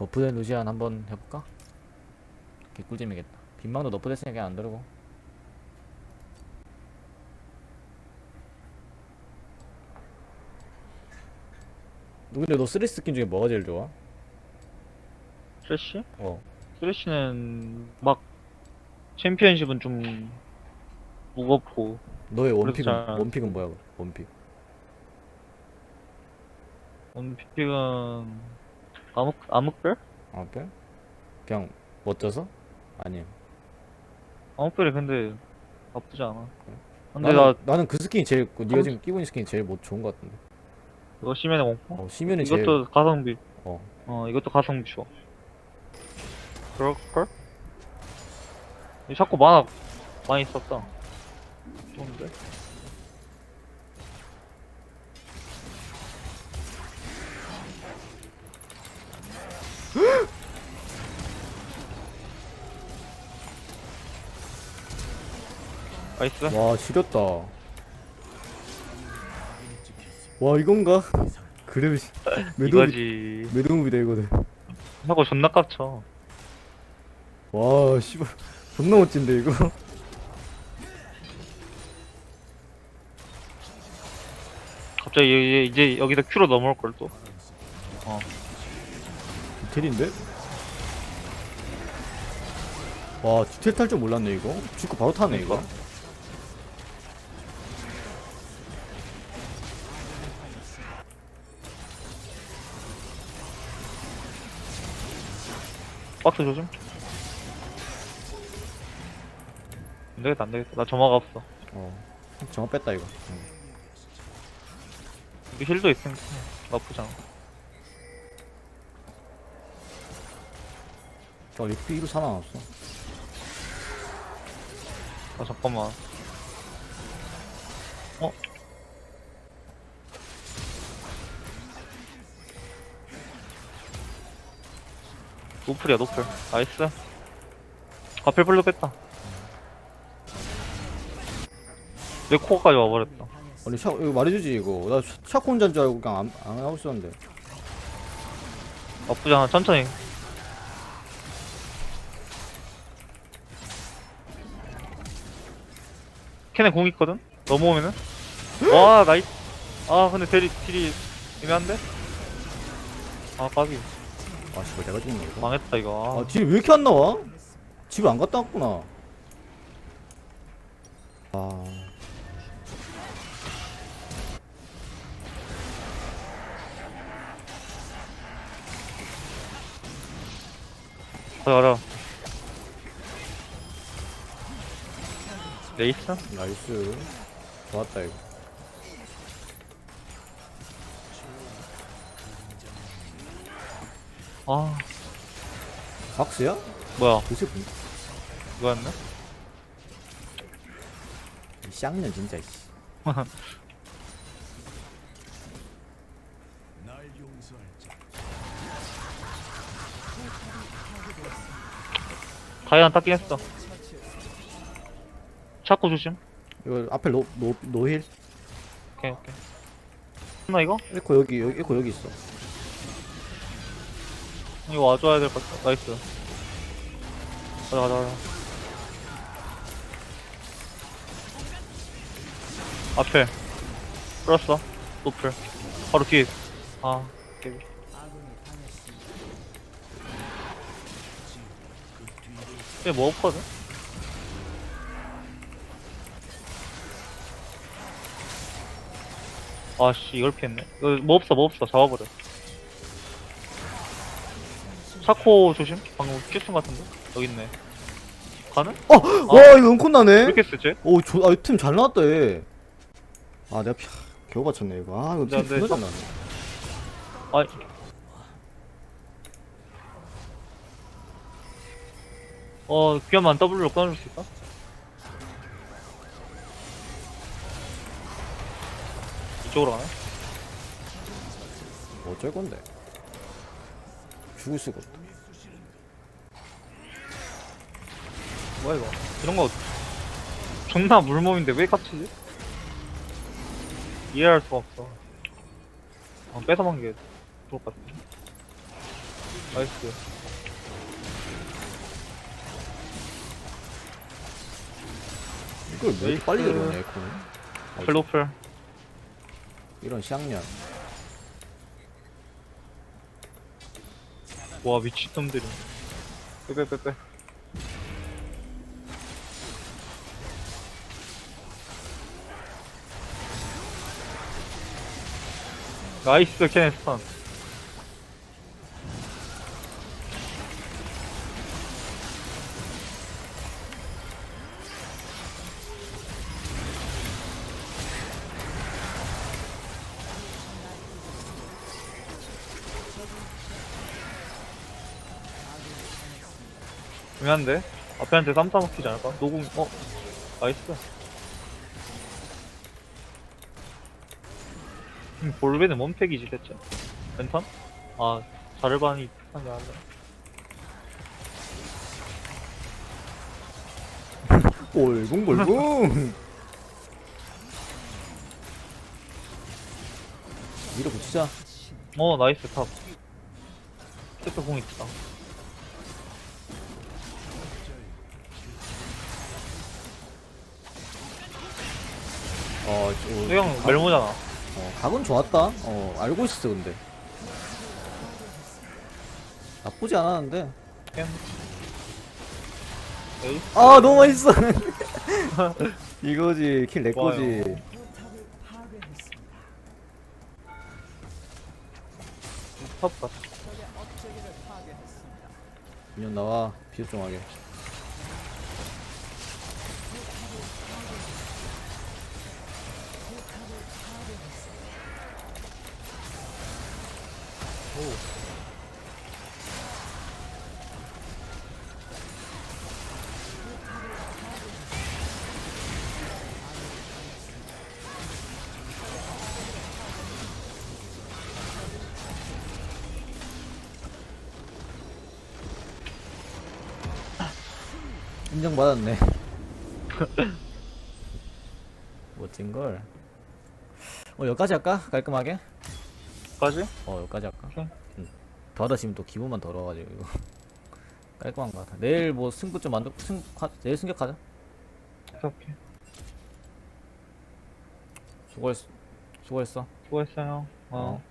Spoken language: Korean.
버프된 루시안 한번 해볼까? 개꿀잼이겠다 빈망도 너프 됐으니까 그냥 안 들고 너 근데 너 쓰리 스킨 중에 뭐가 제일 좋아? 쓰레쉬? 어 쓰레쉬는 막 챔피언십은 좀 무겁고 너의 원픽은 잘- 원픽은 뭐야 원픽 원픽은 암흑 암흑별? 아 그래? 그냥 멋져서? 아니야 암흑별이 근데 나쁘지 않아. 근데 나는, 나 나는 그 스킨이 제일 그 한- 지금 끼고 있는 스킨이 제일 뭐 좋은 것 같은데 이거 시면의 공포? 어 시면이 이것도 가성비. 어 어 이것도 가성비 좋아. 그럴걸? 이 자꾸 만화 많이 썼다. 좋은데? 나이스. 와 지렸다 와 이건가? 그래 매듭 이거지. 매듭이다 이거는 하고 존나 깝쳐. 와 씨발 존나 멋진데 이거 갑자기 얘- 얘 이제 여기서 큐로 넘어올 걸 또. 디테일인데? 와 디테일 탈 줄 몰랐네 이거 죽고 바로 타네 이거. 박스 조심. 안 되겠다, 안 되겠다. 나 점화가 없어. 어 정화 뺐다 이거 응. 여기 힐도 있으니까 나쁘지 않아. 저 리프 2로 살아남았어 아, 잠깐만. 어? 노플이야, 노플. 나이스. 앞에 블루 뺐다. 내 코어까지 와버렸다. 아니 샤 이거 말해주지 이거 나 샤- 샤코 혼자인 줄 알고 그냥 안, 안 하고 있었는데 나쁘지 않아, 천천히. 캔에 공 있거든? 넘어오면은? 와, 나이스. 아, 근데 대리, 딜이 애매한데? 아, 까비. 아 씨발 내가 죽는 이거 망했다, 이거. 아 뒤에 왜 이렇게 안 나와? 집에 안 갔다 왔구나 아 가자, 가 레이스? 나이스 좋았다 이거 아, 박스야? 뭐야. 그 새끼 이거였네? 이 쌍년 진짜 씨 다이안 땄긴 했어. 자꾸 조심. 이거 앞에 노, 노, 노힐 오케이, 오케이. 나 이거? 에코 여기 여기 에코 여기 있어 이거 와줘야 될 것 같아. 나이스. 가자, 가자, 가자. 앞에. 끌었어. 노플. 바로 뒤에. 아, 깨비. 얘뭐 없거든? 아씨, 이걸 피했네. 이거 뭐 없어, 뭐 없어. 잡아버려. 사코 조심. 방금 큐슨 같은데? 여기 있네. 가는? 어! 와 이거 은콘 나네 이렇게 쓰지? 오, 조, 아, 팀잘 나왔다, 얘. 아, 내가 피, 겨우 받쳤네, 이거. 아, 이거 팀 야, 근데 존나 잘 나왔네. 아이. 어, 귀하면 W로 끊어줄 수 있다? 이쪽으로 가네? 뭐 어쩔 건데. 죽을 수가 없다. 뭐야, 이거? 이런 거, 존나 물몸인데 왜 깝치지? 이해할 수가 없어. 어, 뺏어먹는 게 좋을 것 같아. 나이스. 이걸 왜 이렇게 빨리. 들어오냐 에코는 어, 클로플. 이런 쌍년 와, 미친놈들이. 빼빼빼빼. 나이스, 케네스턴. 중요한데? 앞에 한테 쌈 싸 먹히지 않을까? 노궁, 어? 나이스. 음, 볼베는 원팩이지, 대체. 랜턴? 아, 자르반이 특한 게 아니라. 볼붕볼붕 밀어붙이자 어, 나이스, 탑. 캐터 공 있다. 어, 저, 수영 각- 멜모잖아. 어, 각은 좋았다 어 알고 있었어 근데 나쁘지 않았는데 캔. 에이? 아 너무 맛있어 이거지 킬 내 거지 좋아요. 탑 같아. 민현 나와 비협정하게 인정받았네 멋진걸 어 여기까지 할까? 깔끔하게? 까지? 어 여기까지 할까? 오케이. 응. 더 하다 지금 또 기분만 더러워가지고 이거 깔끔한 것 같아 내일 뭐 승부 좀 만들 승 하- 내일 승격하자 오케이. 수고했어 수고했어 수고했어요. 어. 어.